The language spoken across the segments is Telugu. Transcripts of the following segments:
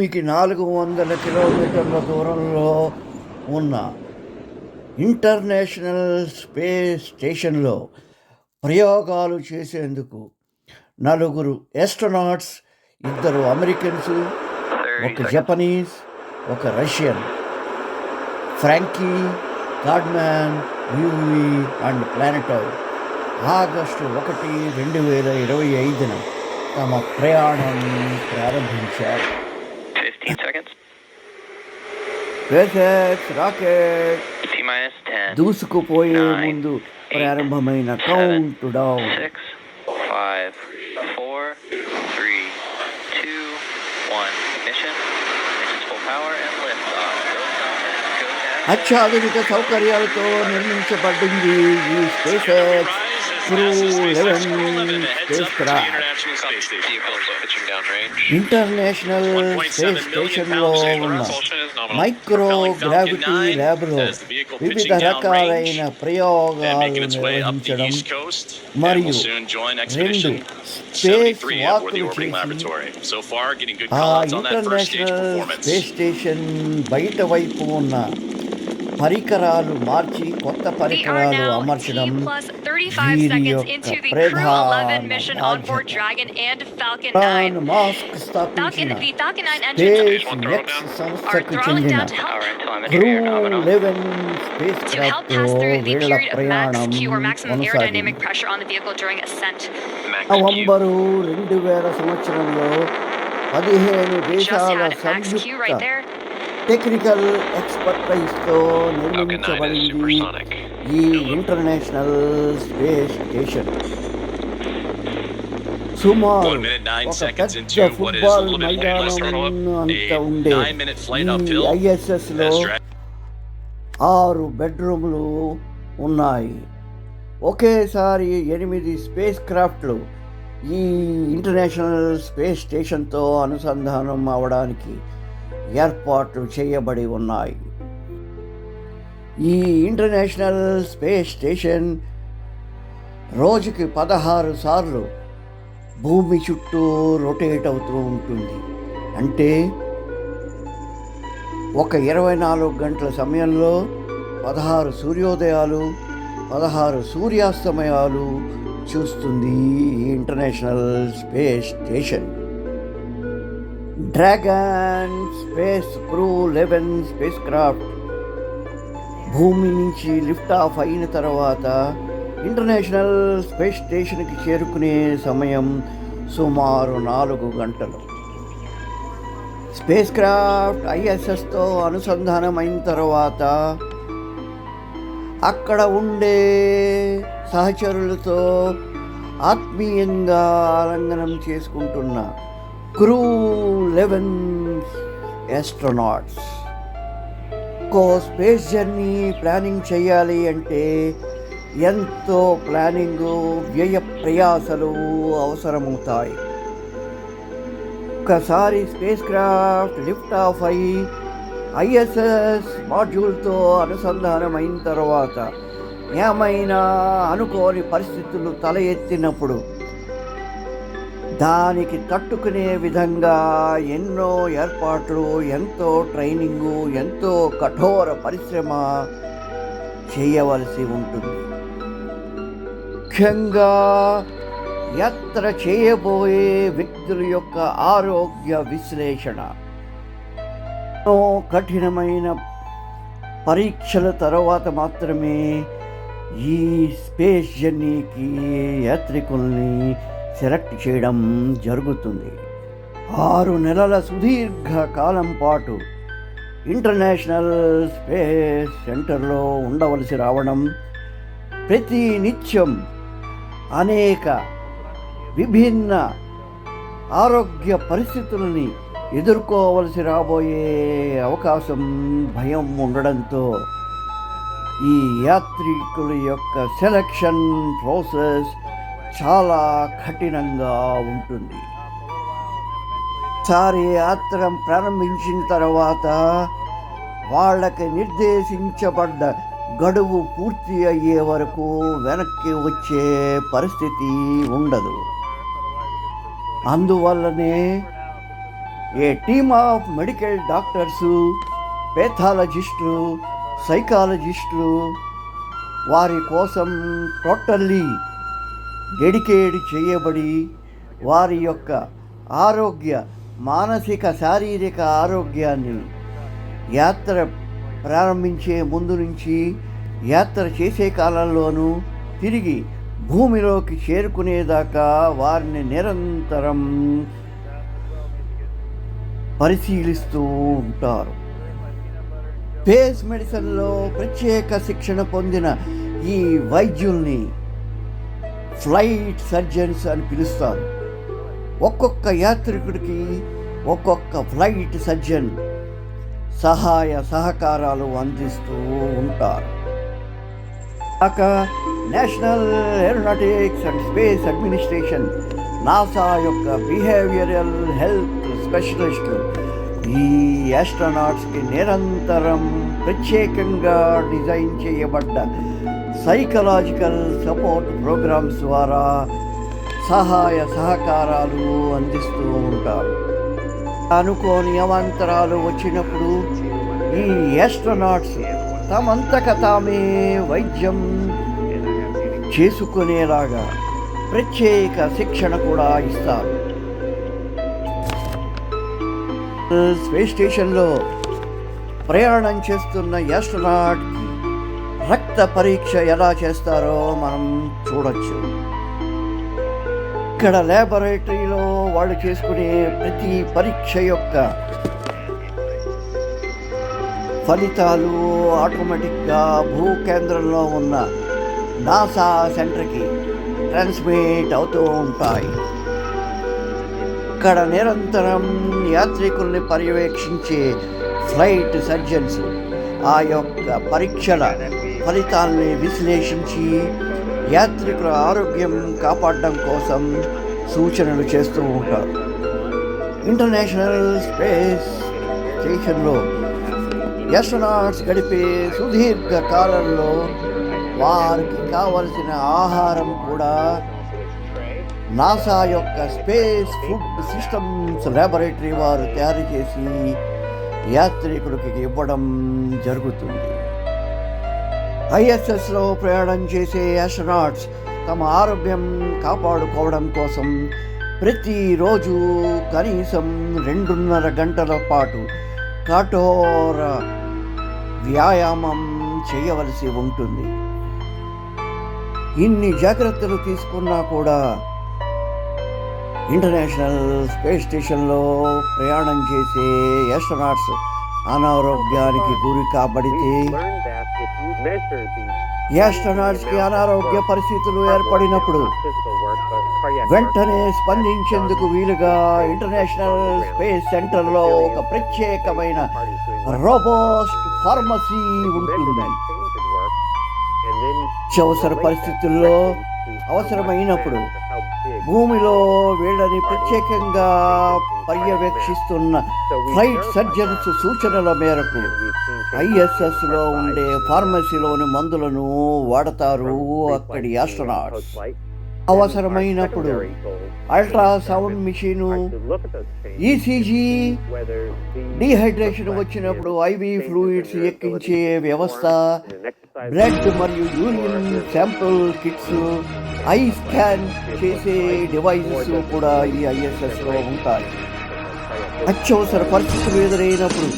భూమికి నాలుగు వందల కిలోమీటర్ల దూరంలో ఉన్న ఇంటర్నేషనల్ స్పేస్ స్టేషన్లో ప్రయోగాలు చేసేందుకు నలుగురు ఎస్ట్రోనాట్స్ ఇద్దరు అమెరికన్స్ ఒక జపనీస్ ఒక రష్యన్. ఫ్రాంకీ గాడ్మ్యాన్ యూవి అండ్ ప్లానెటో. ఆగస్టు ఒకటి రెండు వేల ఇరవై ఐదున తమ ప్రయాణం ప్రారంభించారు. Space rocket T minus 10. దూసుకుపోయే Nine, ముందు eight, ప్రారంభమైన countdown 6, 5, 4, 3, 2, 1. Ignition. Ignition's full power and lift off. Go Falcon. Go down. అత్యాధునిక సౌకర్యాలతో నిర్మించబడింది ఈ స్పేస్ ఇంటర్నేషనల్ స్పేస్ స్టేషన్లో ఉన్న మైక్రో గ్రావిటీ ల్యాబ్లో వివిధ రకాలైన ప్రయోగాలు నిర్వహించడం మరియు రెండు స్పేస్ వాకులు చేసి ఆ ఇంటర్నేషనల్ స్పేస్ స్టేషన్ బయట వైపు ఉన్న పరికరాలు మార్చి కొత్త పరికరాలు అమర్చడం 35 వీరి seconds యొక్క into the Crew 11 ప్రధాన mission on board బాధ్యత. Dragon and Falcon tan 9. Mask Falcon, స్థాపించిన the Falcon 9 engines space One X throwdown. are సంస్థకు throttling చెందిన down to help, Power and telemetry crew are nominal. Eleven space to help craft pass through the వీళ్ల period of max ప్రయాణం Q or maximum కొనసాగింది aerodynamic pressure on the vehicle during ascent. November రెండు వేల సంవత్సరంలో పదిహేను Just దేశాల had max Q right Samyukta there. Technical ఎక్స్పర్టైజ్తో Falcon 9 is నిర్మించబడింది supersonic. ఈ ఇంటర్నేషనల్ స్పేస్ స్టేషన్ సుమారు ఫుట్బాల్. మైదానం అంత ఉండే nine minute flight ఈ uphill. ఐఎస్ఎస్లో That's right. ఆరు బెడ్రూమ్లు ఉన్నాయి ఒకేసారి ఎనిమిది స్పేస్ క్రాఫ్ట్లు ఈ ఇంటర్నేషనల్ స్పేస్ స్టేషన్తో అనుసంధానం అవడానికి ఏర్పాట్లు చేయబడి ఉన్నాయి ఈ ఇంటర్నేషనల్ స్పేస్ స్టేషన్ రోజుకి పదహారు సార్లు భూమి చుట్టూ రొటేట్ అవుతూ ఉంటుంది. అంటే ఒక ఇరవై నాలుగు గంటల సమయంలో పదహారు సూర్యోదయాలు పదహారు సూర్యాస్తమయాలు చూస్తుంది international space station. Dragon space crew eleven spacecraft భూమి నుంచి లిఫ్ట్ ఆఫ్ అయిన తర్వాత ఇంటర్నేషనల్ స్పేస్ స్టేషన్కి చేరుకునే సమయం సుమారు నాలుగు గంటలు. స్పేస్ క్రాఫ్ట్ ఐఎస్ఎస్తో అనుసంధానం అయిన తర్వాత అక్కడ ఉండే సహచరులతో ఆత్మీయంగా ఆలంగనం చేసుకుంటున్న క్రూ లెవెన్ ఎస్ట్రోనాట్స్. ఒక్కో స్పేస్ జర్నీ ప్లానింగ్ చేయాలి అంటే ఎంతో ప్లానింగు వ్యయ ప్రయాసలు అవసరమవుతాయి. ఒకసారి స్పేస్ క్రాఫ్ట్ లిఫ్ట్ ఆఫ్ అయి ఐఎస్ఎస్ మాడ్యూల్తో అనుసంధానం అయిన తర్వాత ఏమైనా అనుకోని పరిస్థితులు తల ఎత్తినప్పుడు దానికి తట్టుకునే విధంగా ఎన్నో ఏర్పాట్లు ఎంతో ట్రైనింగు ఎంతో కఠోర పరిశ్రమ చేయవలసి ఉంటుంది. ముఖ్యంగా యాత్ర చేయబోయే వ్యక్తుల యొక్క ఆరోగ్య విశ్లేషణ. ఎన్నో కఠినమైన పరీక్షల తర్వాత మాత్రమే ఈ స్పేస్ జర్నీకి యాత్రికుల్ని సెలెక్ట్ చేయడం జరుగుతుంది. ఆరు నెలల సుదీర్ఘ కాలం పాటు ఇంటర్నేషనల్ స్పేస్ సెంటర్లో ఉండవలసి రావడం ప్రతి నిత్యం అనేక విభిన్న ఆరోగ్య పరిస్థితులని ఎదుర్కోవలసి రాబోయే అవకాశం భయం ఉండడంతో ఈ యాత్రికుల యొక్క సెలక్షన్ ప్రాసెస్ చాలా కఠినంగా ఉంటుంది. సారి యాత్ర ప్రారంభించిన తర్వాత వాళ్ళకి నిర్దేశించబడ్డ గడువు పూర్తి అయ్యే వరకు వెనక్కి వచ్చే పరిస్థితి ఉండదు. అందువల్లనే a team of medical doctors పేథాలజిస్టులు సైకాలజిస్టులు వారి కోసం టోటల్లీ డెడికేట్ చేయబడి వారి యొక్క ఆరోగ్య మానసిక శారీరక ఆరోగ్యాన్ని యాత్ర ప్రారంభించే ముందు నుంచి యాత్ర చేసే కాలంలోనూ తిరిగి భూమిలోకి చేరుకునేదాకా వారిని నిరంతరం పరిశీలిస్తూ ఉంటారు. పేస్ మెడిసిన్లో ప్రత్యేక శిక్షణ పొందిన ఈ వైద్యుల్ని ఫ్లైట్ సర్జన్స్ అని పిలుస్తారు ఒక్కొక్క యాత్రికుడికి ఒక్కొక్క ఫ్లైట్ సర్జన్ సహాయ సహకారాలు అందిస్తూ ఉంటారు. కాక National Aeronautics and Space Administration NASA యొక్క బిహేవియరల్ హెల్త్ స్పెషలిస్టులు ఈ యాస్ట్రోనాట్స్కి నిరంతరం ప్రత్యేకంగా డిజైన్ చేయబడ్డ సైకలాజికల్ సపోర్ట్ ప్రోగ్రామ్స్ ద్వారా సహాయ సహకారాలు అందిస్తూ ఉంటారు అనుకోని అవాంతరాలు వచ్చినప్పుడు ఈ యాస్ట్రోనాట్స్ తమంతక తామే వైద్యం చేసుకునేలాగా ప్రత్యేక శిక్షణ కూడా ఇస్తారు. స్పేస్ స్టేషన్లో ప్రయాణం చేస్తున్న యాస్ట్రోనాట్కి రక్త పరీక్ష ఎలా చేస్తారో మనం చూడొచ్చు. ఇక్కడ ల్యాబొరేటరీలో వాళ్ళు చేసుకునే ప్రతి పరీక్ష యొక్క ఫలితాలు ఆటోమేటిక్గా భూ కేంద్రంలో ఉన్న నాసా సెంటర్కి ట్రాన్స్మిట్ అవుతూ ఉంటాయి. ఇక్కడ నిరంతరం యాత్రికుల్ని పర్యవేక్షించే ఫ్లైట్ సర్జన్స్ ఆ యొక్క పరీక్షల ఫలితాల్ని విశ్లేషించి యాత్రికుల ఆరోగ్యం కాపాడడం కోసం సూచనలు చేస్తూ ఉంటారు. ఇంటర్నేషనల్ స్పేస్ స్టేషన్లో ఎస్ట్రనాట్స్ గడిపే సుదీర్ఘ కాలంలో వారికి కావలసిన ఆహారం కూడా నాసా యొక్క స్పేస్ ఫుడ్ సిస్టమ్స్ ల్యాబొరేటరీ వారు తయారు చేసి యాత్రికులకి ఇవ్వడం జరుగుతుంది. ఐఎస్ఎస్లో ప్రయాణం చేసే యాస్ట్రనాట్స్ తమ ఆరోగ్యం కాపాడుకోవడం కోసం ప్రతిరోజు కనీసం రెండున్నర గంటల పాటు కఠోర వ్యాయామం చేయవలసి ఉంటుంది. ఇన్ని జాగ్రత్తలు తీసుకున్నా కూడా ఇంటర్నేషనల్ స్పేస్ స్టేషన్లో ప్రయాణం చేసే యాస్ట్రనాట్స్ అనారోగ్యానికి గురి కాబడితే యాస్ట్రోనాట్స్కి అనారోగ్య పరిస్థితులు ఏర్పడినప్పుడు వెంటనే స్పందించేందుకు వీలుగా ఇంటర్నేషనల్ స్పేస్ సెంటర్లో ఒక ప్రత్యేకమైన రోబోస్ట్ ఫార్మసీ ఉంటుంది. అత్యవసర పరిస్థితుల్లో అవసరమైనప్పుడు భూమిలో వీళ్ళని ప్రత్యేకంగా పర్యవేక్షిస్తున్న ఫ్లైట్ సర్జన్స్ సూచనల మేరకు ఐఎస్ఎస్లో ఉండే ఫార్మసీలోని మందులను వాడతారు అక్కడి ఆస్ట్రనాట్స్. అవసరమైనప్పుడు అల్ట్రాసౌండ్ మిషను ఈసీజీ డీహైడ్రేషన్ వచ్చినప్పుడు ఐవి ఫ్లూయిడ్స్ ఎక్కించే వ్యవస్థ బ్లడ్ మరియు urine sample kits eye scan చేసే డివైజెస్ కూడా ఈ ఐఎస్ఎస్లో ఉంటాయి. అత్యవసర పరిస్థితులు ఎదురైనప్పుడు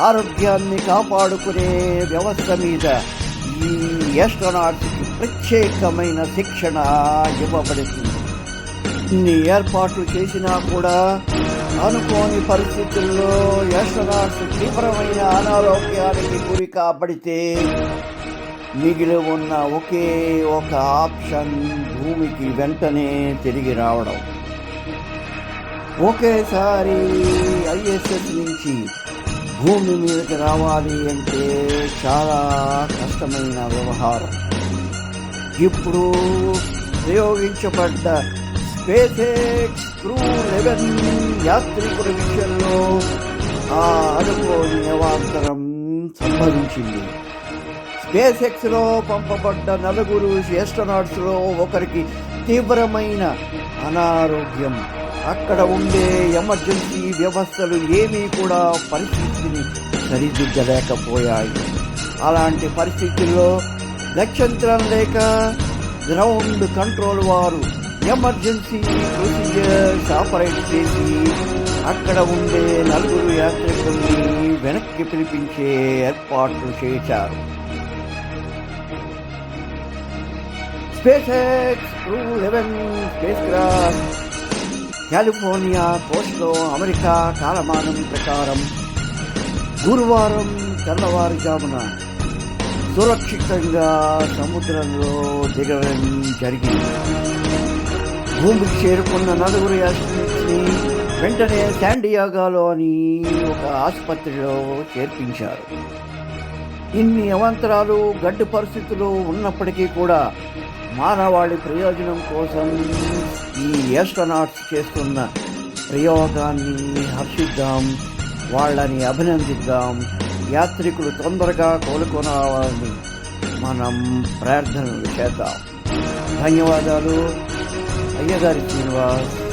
ఆరోగ్యాన్ని కాపాడుకునే వ్యవస్థ మీద ఈ యాస్ట్రోనాట్స్కి ప్రత్యేకమైన శిక్షణ ఇవ్వబడుతుంది. ఇన్ని ఏర్పాట్లు చేసినా కూడా అనుకోని పరిస్థితుల్లో యాస్ట్రోనాట్స్ తీవ్రమైన అనారోగ్యానికి గురి కాబడితే మిగిలి ఉన్న ఒకే ఒక ఆప్షన్ భూమికి వెంటనే తిరిగి రావడం. ఒకేసారి ఐఎస్ఎస్ నుంచి భూమి మీదకి రావాలి అంటే చాలా కష్టమైన వ్యవహారం. ఇప్పుడు ప్రయోగించబడ్డ స్పేసెక్స్ క్రూ లెవెన్ యాత్రికుల విషయంలో ఆ అనుకోని అవాంతరం సంభవించింది. స్పేస్ ఎక్స్లో పంపబడ్డ నలుగురు లో ఒకరికి తీవ్రమైన అనారోగ్యం. అక్కడ ఉండే ఎమర్జెన్సీ వ్యవస్థలు ఏమీ కూడా పరిస్థితిని సరిదిద్దలేకపోయాయి. అలాంటి పరిస్థితుల్లో నక్షత్రం లేక గ్రౌండ్ కంట్రోల్ వారు ఎమర్జెన్సీ ప్రొసీజర్స్ ఆపరేట్ చేసి అక్కడ ఉండే నలుగురు యాత్రికుల్ని వెనక్కి పిలిపించే ఏర్పాట్లు చేశారు. SpaceX crew eleven spacecraft California కోస్ట్లో America కాలమానం ప్రకారం గురువారం తెల్లవారుజామున సురక్షితంగా సముద్రంలో దిగడం జరిగింది. భూమికి చేరుకున్న నలుగురు యాత్రికుల్ని వెంటనే శాండియాగాలోని ఒక ఆసుపత్రిలో చేర్పించారు. ఇన్ని అవాంతరాలు గడ్డు పరిస్థితులు ఉన్నప్పటికీ కూడా మానవాళి ప్రయోజనం కోసం ఈ యాస్ట్రోనాట్స్ చేస్తున్న ప్రయోగాన్ని హర్షిద్దాం వాళ్ళని అభినందిద్దాం. యాత్రికులు తొందరగా కోలుకొనాలని మనం ప్రార్థనలు చేద్దాం. ధన్యవాదాలు. అయ్యగారి శ్రీనివాస్.